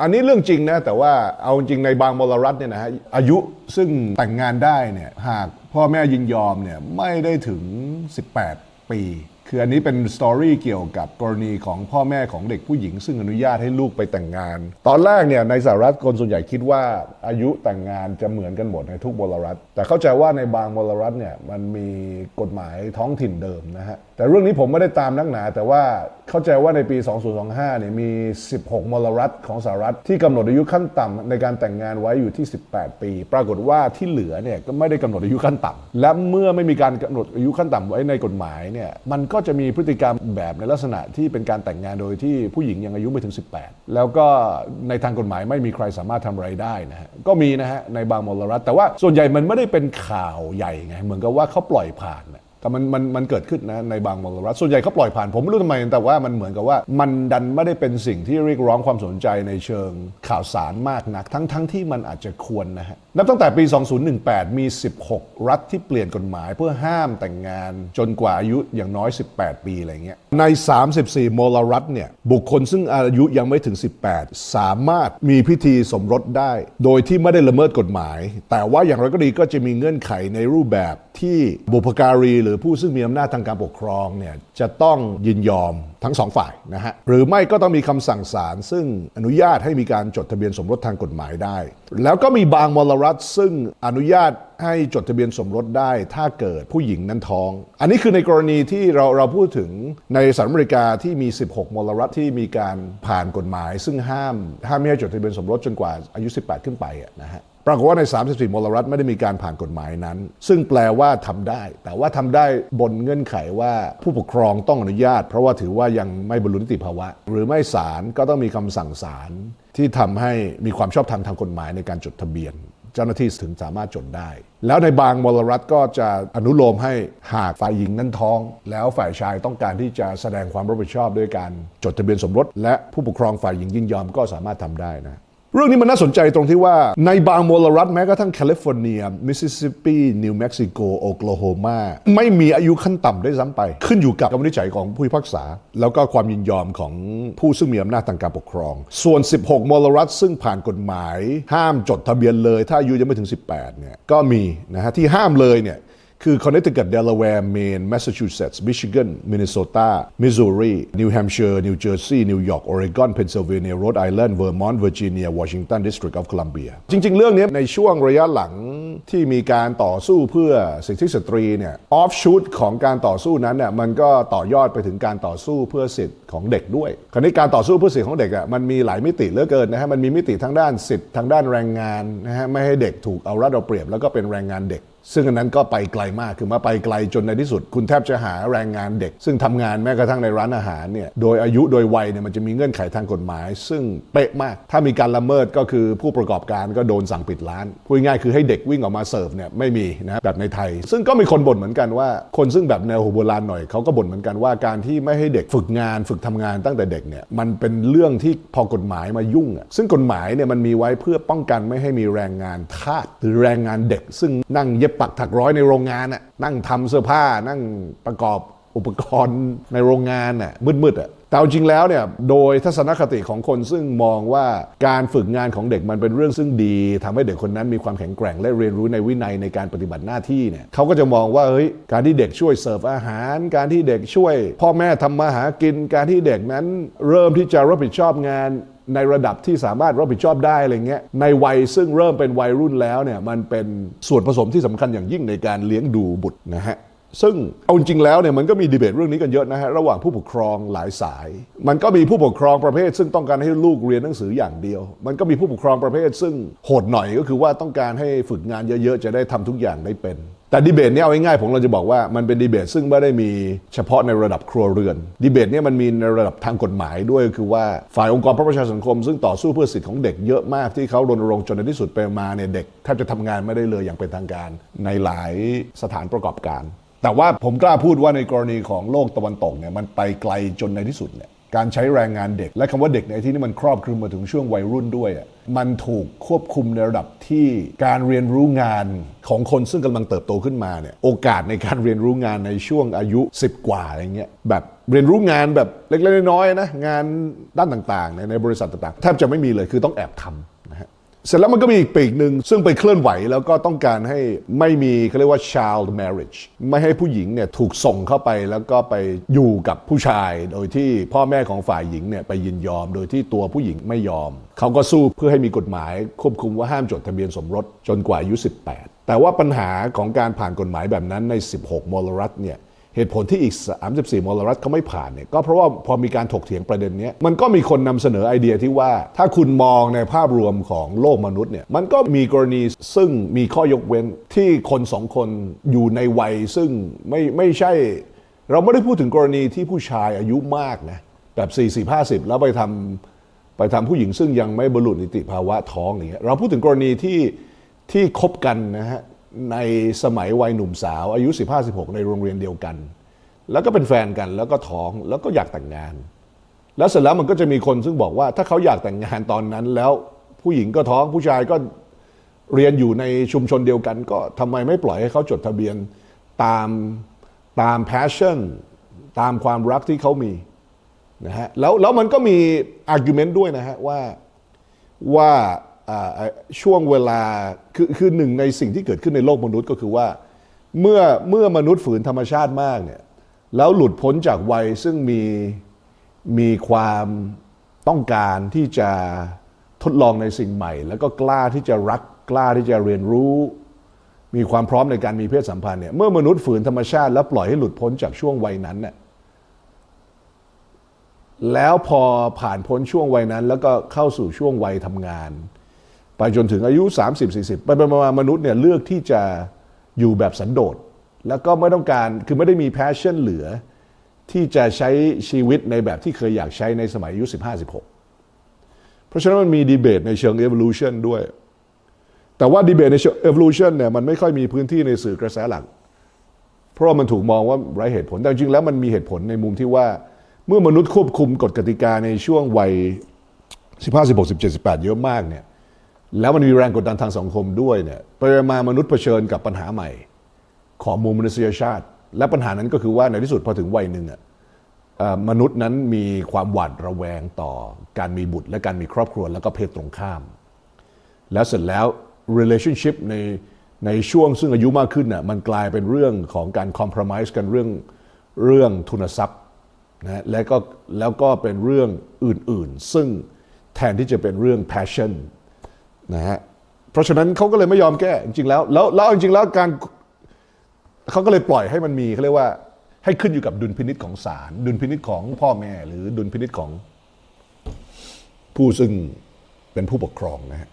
อันนี้เรื่องจริงนะ แต่ว่าเอาจริงในบางมลรัฐเนี่ยนะฮะอายุซึ่งแต่งงานได้เนี่ยหากพ่อแม่ยินยอมเนี่ยไม่ได้ถึง 18 ปี คืออันนี้เป็นสตอรี่เกี่ยวกับกรณีของพ่อแม่ของเด็กผู้หญิง ซึ่งอนุญาตให้ลูกไปแต่งงาน ตอนแรกเนี่ยในสหรัฐคนส่วนใหญ่คิดว่าอายุแต่งงานจะเหมือนกันหมดในทุกมลรัฐ แต่เข้าใจว่าในบางมลรัฐเนี่ยมันมีกฎหมายท้องถิ่นเดิมนะฮะ แต่เรื่องนี้ผมไม่ได้ตามนักหนา แต่ว่าเข้าใจว่าในปี 2025 เนี่ยมี 16 มลรัฐของสหรัฐที่กำหนดอายุขั้นต่ำในการแต่งงานไว้อยู่ที่ 18 ปี ปรากฏว่าที่เหลือเนี่ยก็ไม่ได้กำหนดอายุขั้นต่ำและเมื่อไม่มีการกำหนดอายุขั้นต่ำไว้ในกฎหมายเนี่ยมันก็จะมีพฤติกรรมแบบในลักษณะที่เป็นการแต่งงานโดยที่ผู้หญิงยังอายุไม่ถึง 18 แล้วก็ในทางกฎหมายไม่มีใครสามารถทำอะไรได้นะฮะก็มีนะฮะในบางมลรัฐ แต่ว่าส่วนใหญ่มันไม่ได้เป็นข่าวใหญ่ไงเหมือนกับว่าเขาปล่อยผ่านนะ แต่มันมันมันเกิดขึ้นนะในบางมลรัฐส่วนใหญ่เขาปล่อยผ่านผมไม่รู้ทำไม แต่ว่ามันเหมือนกับว่า มันดันไม่ได้เป็นสิ่งที่เรียกร้องความสนใจในเชิงข่าวสารมากนัก ทั้งทั้งที่มันอาจจะควรนะฮะนับตั้งแต่ปี 2018 มี 16 รัฐที่เปลี่ยนกฎหมายเพื่อห้ามแต่งงานจนกว่าอายุอย่างน้อย 18 ปีอะไรเงี้ยใน 34 มลรัฐเนี่ยบุคคลซึ่งอายุยังไม่ถึง 18 สามารถมีพิธีสมรสได้ โดยที่ไม่ได้ละเมิดกฎหมาย แต่ว่าอย่างไรก็ดีก็จะมีเงื่อนไขในรูปแบบ ที่บุพการี หรือผู้ซึ่งมีอำนาจทางการปกครองเนี่ยจะต้องยินยอมทั้งสองฝ่ายนะฮะหรือไม่ก็ต้องมีคำสั่งศาลซึ่งอนุญาตให้มีการจดทะเบียนสมรสทางกฎหมายได้ แล้วก็มีบางมลรัฐซึ่งอนุญาตให้จดทะเบียนสมรสได้ถ้าเกิดผู้หญิงนั้นท้อง อันนี้คือในกรณีที่เราเราพูดถึงในสหรัฐอเมริกาที่มี 16 มลรัฐที่มีการผ่านกฎหมาย ซึ่งห้ามห้ามไม่ให้จดทะเบียนสมรสจนกว่าอายุ 18 ขึ้นไปนะฮะ ปรากฏว่าใน 34 มลรัฐไม่ได้มีการผ่านกฎหมายนั้น ซึ่งแปลว่าทำได้ แต่ว่าทำได้บนเงื่อนไขว่าผู้ปกครองต้องอนุญาต เพราะว่าถือว่ายังไม่บรรลุนิติภาวะ หรือไม่ศาลก็ต้องมีคำสั่งศาลที่ทำให้มีความชอบธรรมทางกฎหมายในการจดทะเบียน เจ้าหน้าที่ถึงสามารถจดได้ แล้วในบางมลรัฐก็จะอนุโลมให้หากฝ่ายหญิงนั้นท้อง แล้วฝ่ายชายต้องการที่จะแสดงความรับผิดชอบด้วยการจดทะเบียนสมรส และผู้ปกครองฝ่ายหญิงยินยอมก็สามารถทำได้นะ เรื่องนี้มันน่าสนใจตรงที่ว่าในบางมลรัฐแม้กระทั่งแคลิฟอร์เนีย มิสซิสซิปปี นิวเม็กซิโก โอคลาโฮมา ไม่มีอายุขั้นต่ำได้ซ้ำไป ขึ้นอยู่กับการวินิจฉัยของผู้พิพากษา แล้วก็ความยินยอมของผู้ซึ่งมีอำนาจทางการปกครอง ส่วน 16 มลรัฐซึ่งผ่านกฎหมาย ห้ามจดทะเบียนเลย ถ้าอายุยังไม่ถึง 18 เนี่ย ก็มีนะฮะที่ห้ามเลยเนี่ย คือ Connecticut Delaware Maine Massachusetts Michigan Minnesota Missouri New Hampshire New Jersey New York Oregon Pennsylvania Rhode Island Vermont Virginia Washington District of Columbia จริง ๆ เรื่องนี้ในช่วงระยะหลังที่มีการต่อสู้เพื่อสิทธิสตรีเนี่ย offshoot ของการต่อสู้นั้นเนี่ยมันก็ต่อยอดไปถึงการต่อสู้เพื่อสิทธิของเด็กด้วย คราวนี้การต่อสู้เพื่อสิทธิของเด็กอะมันมีหลายมิติเหลือเกินนะฮะมันมีมิติทั้งด้านสิทธิทางด้านแรงงานนะฮะไม่ให้เด็กถูกเอารัดเอาเปรียบแล้วก็เป็นแรงงานเด็ก ซึ่งอันนั้นก็ไปไกลมาก คือมาไปไกลจนในที่สุด คุณแทบจะหาแรงงานเด็ก ซึ่งทำงานแม้กระทั่งในร้านอาหารเนี่ยโดยอายุโดยวัยเนี่ยมันจะมีเงื่อนไขทางกฎหมาย ซึ่งเป๊ะมาก ถ้ามีการละเมิดก็คือผู้ประกอบการก็โดนสั่งปิดร้านพูดง่ายคือให้เด็กวิ่งออกมาเสิร์ฟเนี่ยไม่มีนะแบบในไทย ซึ่งก็มีคนบ่นเหมือนกันว่า คนซึ่งแบบแนวโบราณหน่อยเขาก็บ่นเหมือนกันว่าการที่ไม่ให้เด็กฝึกงานฝึกทำงานตั้งแต่เด็กเนี่ยมันเป็นเรื่องที่พอกฎหมายมายุ่งอะซึ่งกฎหมายเนี่ยมันมีไว้เพื่อป้องกันไม่ให้มีแรงงานทาสหรือแรงงานเด็ก ซึ่งนั่งเย็บปักถักร้อยในโรงงานน่ะนั่งทำเสื้อผ้านั่งประกอบอุปกรณ์ในโรงงานน่ะมืดๆอะแต่เอาจริงแล้วเนี่ยโดยทัศนคติของคนซึ่งมองว่าการฝึกงานของเด็กมันเป็นเรื่องซึ่งดีทำให้เด็กคนนั้นมีความแข็งแกร่ง และเรียนรู้ในวินัยในการปฏิบัติหน้าที่เนี่ยเขาก็จะมองว่าเฮ้ยการที่เด็กช่วยเสิร์ฟอาหาร การที่เด็กช่วย พ่อแม่ทำมาหากิน การที่เด็กนั้นเริ่มที่จะรับผิดชอบงาน ในระดับที่สามารถรับผิดชอบได้อะไรเงี้ยในวัยซึ่งเริ่มเป็นวัยรุ่นแล้วเนี่ยมันเป็นส่วนผสมที่สำคัญอย่างยิ่งในการเลี้ยงดูบุตรนะฮะซึ่งเอาจริงแล้วเนี่ยมันก็มีดีเบตเรื่องนี้กันเยอะนะฮะระหว่างผู้ปกครองหลายสาย มันก็มีผู้ปกครองประเภท ซึ่งต้องการให้ลูกเรียนหนังสืออย่างเดียว มันก็มีผู้ปกครองประเภท ซึ่งโหดหน่อยก็คือว่าต้องการให้ฝึกงานเยอะๆ จะได้ทำทุกอย่างได้เป็น แต่ดีเบตเนี่ยเอาง่ายๆผมเราจะบอกว่ามันเป็นดีเบตซึ่งไม่ได้มีเฉพาะในระดับครัวเรือนดีเบตเนี่ยมันมีในระดับทางกฎหมายด้วย คือว่าฝ่ายองค์กรประชาสังคม ซึ่งต่อสู้เพื่อสิทธิของเด็กเยอะมากที่เขารณรงค์จนในที่สุดไปมาเนี่ยเด็กแทบจะทำงานไม่ได้เลยอย่างเป็นทางการในหลายสถานประกอบการ แต่ว่าผมกล้าพูดว่าในกรณีของโลกตะวันตกเนี่ยมันไปไกลจนในที่สุดเนี่ย การใช้แรงงานเด็ก และคำว่าเด็กในที่นี้มันครอบคลุมมาถึงช่วงวัยรุ่นด้วย มันถูกควบคุมในระดับที่การเรียนรู้งานของคนซึ่งกำลังเติบโตขึ้นมาเนี่ยโอกาสในการเรียนรู้งานในช่วงอายุ 10 กว่าอะไรเงี้ยแบบเรียนรู้งานแบบเล็กๆน้อยๆนะงานด้านต่างๆในบริษัทต่างๆแทบจะไม่มีเลยคือต้องแอบทำนะฮะ เสร็จแล้วมันก็มีอีกปีกหนึ่งซึ่งไปเคลื่อนไหวแล้วก็ต้องการให้ไม่มีเขาเรียกว่า child marriage ไม่ให้ผู้หญิงเนี่ยถูกส่งเข้าไปแล้วก็ไปอยู่กับผู้ชาย โดยที่พ่อแม่ของฝ่ายหญิงเนี่ยไปยินยอม โดยที่ตัวผู้หญิงไม่ยอม เขาก็สู้เพื่อให้มีกฎหมาย ควบคุมว่าห้ามจดทะเบียนสมรสจนกว่าอายุ 18 แต่ว่าปัญหาของการผ่านกฎหมายแบบนั้นใน 16 มลรัฐเนี่ย เหตุผลที่อีก 34 มลรัฐเขาไม่ผ่านเนี่ยก็เพราะว่าพอมีการถกเถียงประเด็นนี้มันก็มีคนนำเสนอไอเดียที่ว่า ถ้าคุณมองในภาพรวมของโลกมนุษย์เนี่ยมันก็มีกรณีซึ่งมีข้อยกเว้นที่คนสองคนอยู่ในวัยซึ่งไม่ไม่ใช่ เราไม่ได้พูดถึงกรณีที่ผู้ชายอายุมากนะแบบ 40 50 แล้วไปทำไปทำผู้หญิงซึ่งยังไม่บรรลุนิติภาวะท้องอย่างเงี้ยเราพูดถึงกรณีที่ที่คบกันนะฮะ ในสมัยวัยหนุ่มสาว อายุ 15-16 ในโรงเรียนเดียวกัน แล้วก็เป็นแฟนกันแล้วก็ท้องแล้วก็อยากแต่งงาน แล้วเสร็จแล้วมันก็จะมีคนซึ่งบอกว่าถ้าเขาอยากแต่งงานตอนนั้น แล้วผู้หญิงก็ท้องผู้ชายก็เรียนอยู่ในชุมชนเดียวกัน ก็ทำไมไม่ปล่อยให้เขาจดทะเบียนตามตาม passion ตามความรักที่เขามีนะฮะแล้วแล้วมันก็มี argument ด้วยนะฮะว่าว่าอ่า ช่วงเวลาคือคือหนึ่งในสิ่งที่เกิดขึ้นในโลกมนุษย์ก็คือว่า เมื่อเมื่อมนุษย์ฝืนธรรมชาติมากเนี่ยแล้วหลุดพ้นจากวัยซึ่งมีมีความต้องการที่จะทดลองในสิ่งใหม่ แล้วก็กล้าที่จะรักกล้าที่จะเรียนรู้ มีความพร้อมในการมีเพศสัมพันธ์เนี่ยเมื่อมนุษย์ฝืนธรรมชาติแล้วปล่อยให้หลุดพ้นจากช่วงวัยนั้นเนี่ยแล้วพอผ่านพ้นช่วงวัยนั้น แล้วก็เข้าสู่ช่วงวัยทำงาน ไปจนถึงอายุ 30-40 ไปไปมามนุษย์เนี่ยเลือกที่จะอยู่แบบสันโดษแล้วก็ไม่ต้องการคือไม่ได้มี passion เหลือ ที่จะใช้ชีวิตในแบบที่เคยอยากใช้ในสมัยอายุ 15-16 เพราะฉะนั้นมันมีดีเบตในเชิง evolution ด้วย แต่ว่าดีเบตในเชิง evolution เนี่ยมันไม่ค่อยมีพื้นที่ในสื่อกระแสหลัก เพราะมันถูกมองว่าไร้เหตุผลแต่จริงแล้วมันมีเหตุผลในมุมที่ว่าเมื่อมนุษย์ควบคุมกฎกติกาในช่วงวัย 15 16 17 18 เยอะมากเนี่ย แล้วมันมีแรงกดดันทางสังคมด้วยเนี่ยไปมามนุษย์เผชิญกับปัญหาใหม่ ของมวลมนุษยชาติ และปัญหานั้นก็คือว่าในที่สุดพอถึงวัยหนึ่งอะเอ่อมนุษย์นั้นมีความหวาดระแวงต่อการมีบุตร และการมีครอบครัวแล้วก็เพศตรงข้าม แล้วเสร็จแล้ว relationship ในในช่วงซึ่งอายุมากขึ้นน่ะมันกลายเป็นเรื่องของการ compromise กันเรื่องเรื่องทุนทรัพย์นะและก็แล้วก็เป็นเรื่องอื่นๆ ซึ่งแทนที่จะเป็นเรื่อง passion นะฮะเพราะฉะนั้นเขาก็เลยไม่ยอมแก้จริงๆแล้วแล้วแล้วจริงๆแล้วการเขาก็เลยปล่อยให้มันมีเขาเรียกว่าให้ขึ้นอยู่กับดุลพินิษของศาลดุลพินิษของพ่อแม่ หรือดุลพินิษของผู้ซึ่งเป็นผู้ปกครองนะฮะ